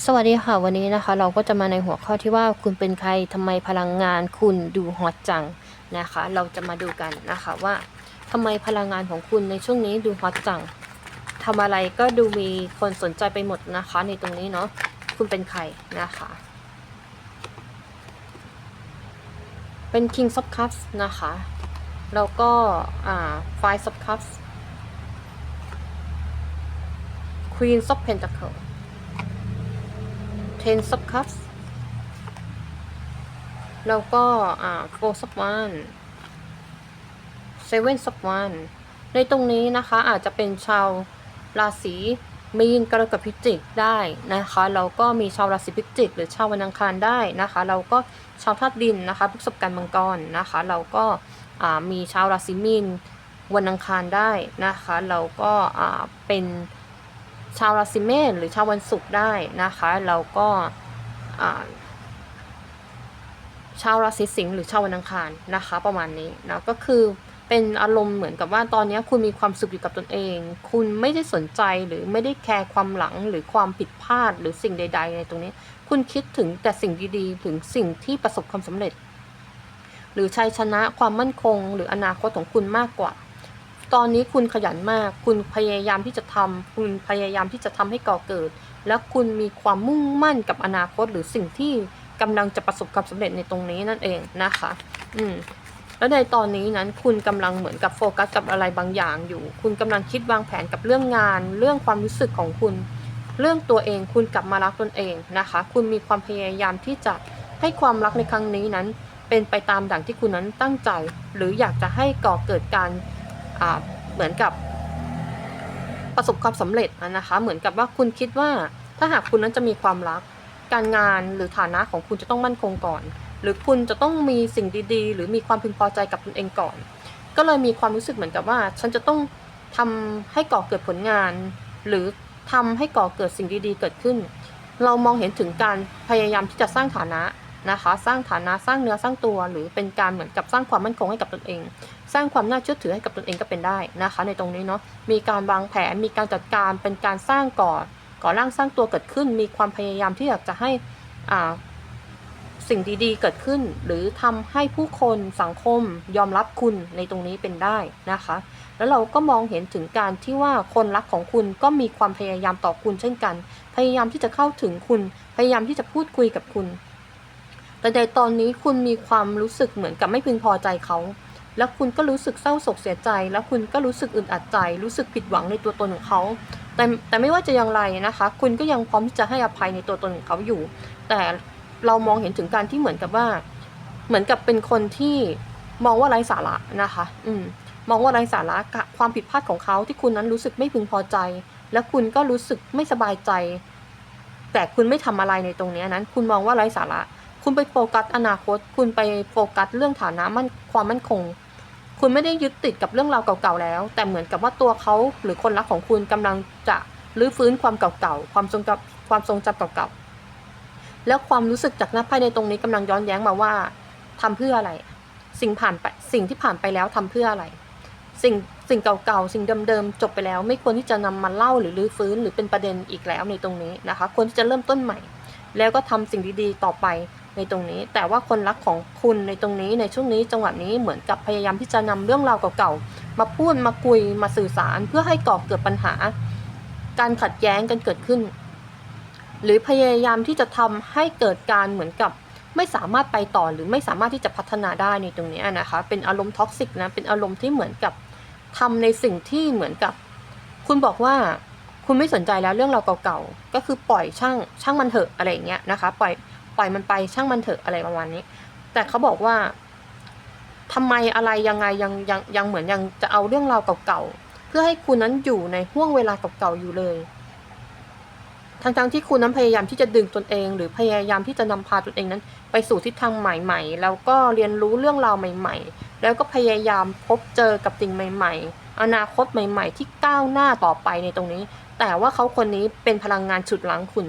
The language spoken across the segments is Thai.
สวัสดีค่ะวันนี้นะคะ เราก็จะมาในหัวข้อที่ว่าคุณเป็นใครทำไมพลังงานคุณดูฮอตจังนะคะ เราจะมาดูกันนะคะว่าทำไมพลังงานของคุณในช่วงนี้ดูฮอตจังทำอะไรก็ดูมีคนสนใจไปหมดนะคะ ในตรงนี้เนาะคุณเป็นใครนะคะ เป็น King of Cups นะคะแล้วก็อ่า Five of Cups Queen of Pentacles Ten of Cups แล้วก็ อ่า Four of Wands Seven of Wands ในตรงนี้นะคะอาจจะเป็นชาวราศีมีนกรกฎพิจิกได้นะคะแล้วก็มีชาวราศีพิจิก หรือชาววันอังคารได้นะคะเราก็ชาวธาตุดินนะคะพฤษภกันมังกรนะคะ เราก็อ่ามีชาวราศีมีนวันอังคารได้นะคะ เราก็อ่าเป็น ชาวราศีเมษหรือชาววันศุกร์ได้นะคะเราก็ชาวราศีสิงห์หรือชาววันอังคารนะคะ ประมาณนี้นะก็คือเป็นอารมณ์เหมือนกับว่าตอนนี้คุณมีความสุขอยู่กับตนเอง คุณไม่ได้สนใจหรือไม่ได้แคร์ความหลังหรือความผิดพลาดหรือสิ่งใด ๆ ในตรงนี้ คุณคิดถึงแต่สิ่งดีๆ ถึงสิ่งที่ประสบความสำเร็จ หรือชัยชนะความมั่นคง หรืออนาคตของคุณมากกว่า ตอนนี้คุณขยันมาก คุณพยายามที่จะทำคุณพยายามที่จะทำให้ก่อเกิด และคุณมีความมุ่งมั่นกับอนาคตหรือสิ่งที่กำลังจะประสบความสำเร็จในตรงนี้นั่นเองนะคะ อืมแล้วในตอนนี้นั้นคุณกำลังเหมือนกับโฟกัสกับอะไรบางอย่างอยู่ คุณกำลังคิดวางแผนกับเรื่องงาน เรื่องความรู้สึกของคุณ เรื่องตัวเองคุณกลับมารักตนเองนะคะ คุณมีความพยายามที่จะให้ความรักในครั้งนี้นั้น เป็นไปตามดังที่คุณนั้นตั้งใจ หรืออยากจะให้ก่อเกิดการ เหมือนกับประสบความสำเร็จนะคะ เหมือนกับว่าคุณคิดว่าถ้าหากคุณนั้นจะมีความรัก การงานหรือฐานะของคุณจะต้องมั่นคงก่อน หรือคุณจะต้องมีสิ่งดีๆ หรือมีความพึงพอใจกับตนเองก่อน ก็เลยมีความรู้สึกเหมือนกับว่า ฉันจะต้องทำให้ก่อเกิดผลงาน หรือทำให้ก่อเกิดสิ่งดีๆ เกิดขึ้น เรามองเห็นถึงการพยายามที่จะสร้างฐานะนะคะ สร้างฐานะสร้างเนื้อสร้างตัว หรือเป็นการเหมือนกับสร้างความมั่นคงให้กับตนเอง สร้างความน่าเชื่อถือให้กับตนเองก็เป็นได้นะคะ ในตรงนี้เนาะมีการวางแผนมีการจัดการเป็นการสร้างก่อก่อร่างสร้างตัวเกิดขึ้น มีความพยายามที่อยากจะให้อ่าสิ่งดีๆ เกิดขึ้น หรือทำให้ผู้คนสังคมยอมรับคุณในตรงนี้เป็นได้นะคะ แล้วเราก็มองเห็นถึงการที่ว่าคนรักของคุณก็มีความพยายามต่อคุณเช่นกัน พยายามที่จะเข้าถึงคุณ พยายามที่จะพูดคุยกับคุณ แต่ในตอนนี้คุณมีความรู้สึกเหมือนกับไม่พึงพอใจเขา แล้วคุณก็รู้สึกเศร้าโศกเสียใจ แล้วคุณก็รู้สึกอึดอัดใจ รู้สึกผิดหวังในตัวตนของเขา แต่แต่ไม่ว่าจะอย่างไรนะคะ คุณก็ยังพร้อมที่จะให้อภัยในตัวตนของเขาอยู่ แต่เรามองเห็นถึงการที่เหมือนกับว่า เหมือนกับเป็นคนที่มองว่าไร้สาระนะคะ อืม มองว่าไร้สาระกับความผิดพลาดของเขาที่คุณนั้นรู้สึกไม่พึงพอใจ และคุณก็รู้สึกไม่สบายใจ แต่คุณไม่ทำอะไรในตรงนี้นั้น คุณมองว่าไร้สาระ คุณไปโฟกัสอนาคต คุณไปโฟกัสเรื่องฐานะมั่นความมั่นคง คุณไม่ได้ยึดติดกับเรื่องราวเก่าๆแล้ว แต่เหมือนกับว่าตัวเขาหรือคนรักของคุณกำลังจะรื้อฟื้นความเก่าๆความทรงจำความทรงจำเก่าๆแล้วความรู้สึกจากหน้าไพ่ในตรงนี้กำลังย้อนแย้งมาว่าทำเพื่ออะไร สิ่งผ่านไปสิ่งที่ผ่านไปแล้วทำเพื่ออะไร สิ่งสิ่งเก่าๆสิ่งเดิมๆจบไปแล้ว ไม่ควรที่จะนำมาเล่าหรือรื้อฟื้นหรือเป็นประเด็นอีกแล้วในตรงนี้นะคะควรที่จะเริ่มต้นใหม่ แล้วก็ทำสิ่งดีๆต่อไป ในตรงนี้ แต่ว่าคนรักของคุณในตรงนี้ในช่วงนี้จังหวะนี้เหมือนกับพยายามที่จะนำเรื่องราวเก่าๆมาพูดมาคุยมาสื่อสาร เพื่อให้ก่อเกิดปัญหา การขัดแย้งกันเกิดขึ้น หรือพยายามที่จะทำให้เกิดการเหมือนกับไม่สามารถไปต่อหรือไม่สามารถที่จะพัฒนาได้ในตรงนี้นะคะ เป็นอารมณ์ท็อกซิกนะเป็นอารมณ์ที่เหมือนกับทำในสิ่งที่เหมือนกับ คุณบอกว่าคุณไม่สนใจแล้วเรื่องเราวเก่าๆ ก็คือปล่อยช่างช่างมันเถอะอะไรอย่างเงี้ยนะคะ ปล่อย ปล่อยมันไปช่างมันเถอะอะไรประมาณนี้ แต่เขาบอกว่าทำไมอะไรยังไงยังยังยังเหมือนยังจะเอาเรื่องราวเก่าๆเพื่อให้คุณนั้นอยู่ในห่วงเวลาเก่าๆอยู่เลยทั้งๆที่คุณนั้นพยายามที่จะดึงตนเอง หรือพยายามที่จะนำพาตนเองนั้น ไปสู่ทิศทางใหม่ๆ แล้วก็เรียนรู้เรื่องราวใหม่ ๆ แล้วก็พยายามพบเจอกับสิ่งใหม่ ๆ อนาคตใหม่ ๆ ที่ก้าวหน้าต่อไปในตรงนี้ แต่ว่าเขาคนนี้เป็นพลังงานฉุดล้างคุณ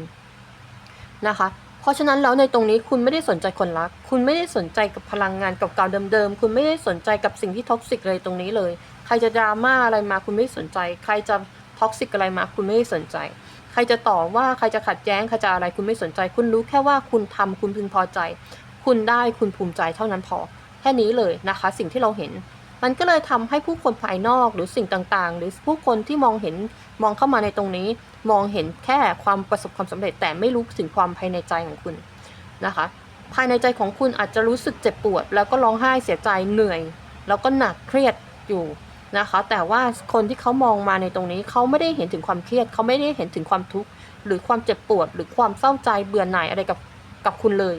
นะคะ เพราะฉะนั้นแล้วในตรงนี้คุณไม่ได้สนใจคนรัก คุณไม่ได้สนใจกับพลังงานเก่าๆเดิมๆ คุณไม่ได้สนใจกับสิ่งที่ท็อกซิกเลยตรงนี้เลย ใครจะดราม่าอะไรมาคุณไม่สนใจ ใครจะท็อกซิกอะไรมาคุณไม่ได้สนใจ ใครจะต่อว่าใครจะขัดแย้งใครจะอะไรคุณไม่สนใจ คุณรู้แค่ว่าคุณทำคุณพึงพอใจ คุณได้คุณภูมิใจเท่านั้นพอ แค่นี้เลยนะคะ สิ่งที่เราเห็น มันก็เลยทำให้ผู้คนภายนอกหรือสิ่งต่างๆ หรือผู้คนที่มองเห็นมองเข้ามาในตรงนี้ มองเห็นแค่ความประสบความสำเร็จ แต่ไม่รู้ถึงความภายในใจของคุณนะคะ ภายในใจของคุณอาจจะรู้สึกเจ็บปวด แล้วก็ร้องไห้เสียใจเหนื่อย แล้วก็หนักเครียดอยู่นะคะ แต่ว่าคนที่เขามองมาในตรงนี้เขาไม่ได้เห็นถึงความเครียดเขาไม่ได้เห็นถึงความทุกข์หรือความเจ็บปวด หรือความเศร้าใจเบื่อหน่ายอะไรกับกับคุณเลย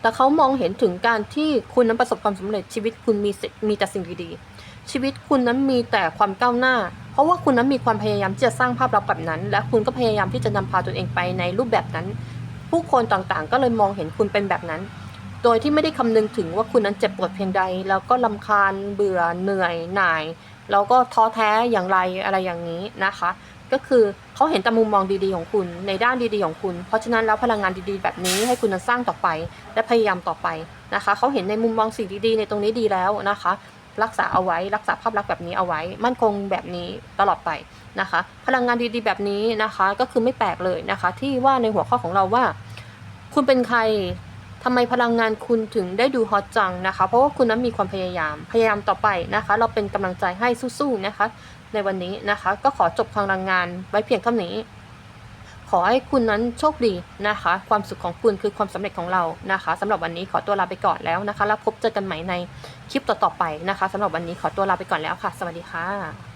แต่เขามองเห็นถึงการที่คุณนั้นประสบความสำเร็จชีวิตคุณมีมีแต่สิ่งดีๆ ชีวิตคุณนั้นมีแต่ความก้าวหน้า เพราะว่าคุณนั้นมีความพยายามที่จะสร้างภาพลักษณ์แบบนั้น และคุณก็พยายามที่จะนำพาตัวเองไปในรูปแบบนั้น ผู้คนต่างๆ ก็เลยมองเห็นคุณเป็นแบบนั้น โดยที่ไม่ได้คำนึงถึงว่าคุณนั้นเจ็บปวดเพียงใด แล้วก็ลำคาญเบื่อเหนื่อยหน่าย แล้วก็ท้อแท้อย่างไรอะไรอย่างนี้นะคะ ก็คือเขาเห็นแต่มุมมองดีๆของคุณ ในด้านดีๆของคุณ เพราะฉะนั้นแล้วพลังงานดีๆ แบบนี้ให้คุณสร้างต่อไป และพยายามต่อไปนะคะเขาเห็นในมุมมองสิ่งดีๆ ในตรงนี้ดีแล้วนะคะ รักษาเอาไว้รักษาภาพลักษณ์แบบนี้เอาไว้ มั่นคงแบบนี้ตลอดไปนะคะ พลังงานดีๆ แบบนี้นะคะ ก็คือไม่แปลกเลยนะคะ ที่ว่าในหัวข้อของเราว่า คุณเป็นใคร ทำไมพลังงานคุณถึงได้ดูฮอตจังนะคะ เพราะว่าคุณนั้นมีความพยายาม พยายามต่อไปนะคะ เราเป็นกำลังใจให้สู้ๆนะคะ ในวันนี้นะคะ ก็ขอจบพลังงานไว้เพียงเท่านี้ ขอให้คุณนั้นโชคดีนะคะ ความสุขของคุณคือความสำเร็จของเรานะคะสำหรับวันนี้ขอตัวลาไปก่อนแล้วนะคะ แล้วพบเจอกันใหม่ในคลิปต่อๆไปนะคะสำหรับวันนี้ขอตัวลาไปก่อนแล้วค่ะ สวัสดีค่ะ